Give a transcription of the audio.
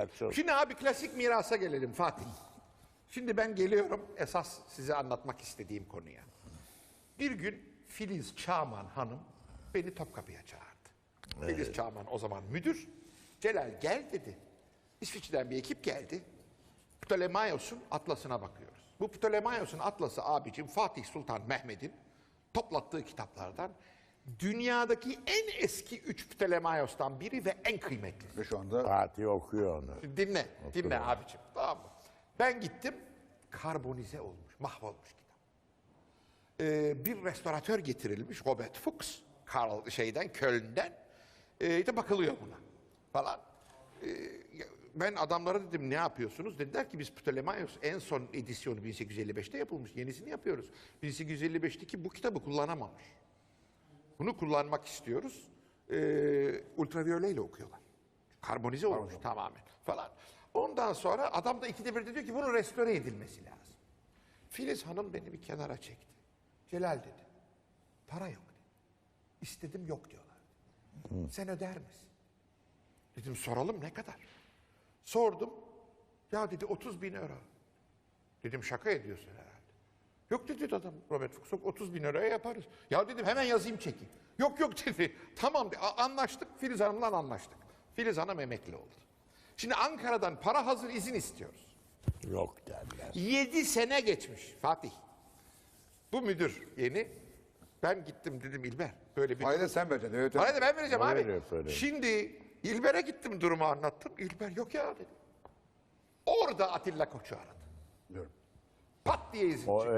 Gerçi Şimdi abi klasik mirasa gelelim Fatih. Şimdi ben geliyorum esas size anlatmak istediğim konuya. Bir gün Filiz Çağman Hanım beni Topkapı'ya çağırdı. Filiz Çağman o zaman müdür. Celal gel dedi. İsviçre'den bir ekip geldi. Ptolemaios'un atlasına bakıyoruz. Bu Ptolemaios'un atlası abicim Fatih Sultan Mehmet'in toplattığı kitaplardan dünyadaki en eski üç Ptolemaios'tan biri ve en kıymetli. Ve şu anda Fatih okuyor onu. Dinle, dinle abicim. Tamam mı? Ben gittim, karbonize olmuş, mahvolmuş kitap. Ee, bir restoratör getirilmiş, Robert Fuchs, Karl şeyden, Köln'den. Ee, de bakılıyor buna falan. Ee, ben adamlara dedim ne yapıyorsunuz? Dediler ki biz Ptolemaios en son edisyonu 1855'te yapılmış. Yenisini yapıyoruz. 1855'teki bu kitabı kullanamamış. Bunu kullanmak istiyoruz. Ee, ultraviyoleyle okuyorlar. Karbonize olmuş tamamen falan. Ondan sonra adam da ikide bir de diyor ki bunun restore edilmesi lazım. Filiz Hanım beni bir kenara çekti. Celal dedi. Para yok dedi. İstedim yok diyorlar. Sen öder misin? Dedim soralım ne kadar? Sordum. Ya dedi 30 bin euro. Dedim şaka ediyorsun herhalde. Yok dedi adam Robert Fuchs 30 bin liraya yaparız. Ya dedim hemen yazayım çeki. Yok yok dedi. Tamam dedi. Anlaştık Filiz Hanım'la anlaştık. Filiz Hanım emekli oldu. Şimdi Ankara'dan para hazır izin istiyoruz. Yok derler. 7 sene geçmiş Fatih. Bu müdür yeni. Ben gittim dedim İlber böyle bir fayda sen vereceksin. Evet, Parayı da ben vereceğim abi. parayı. Şimdi İlber'e gittim durumu anlattım. İlber yok ya dedi. Orada Atilla Koç'u aradı. Diyorum. Pat diye izin O çıktı.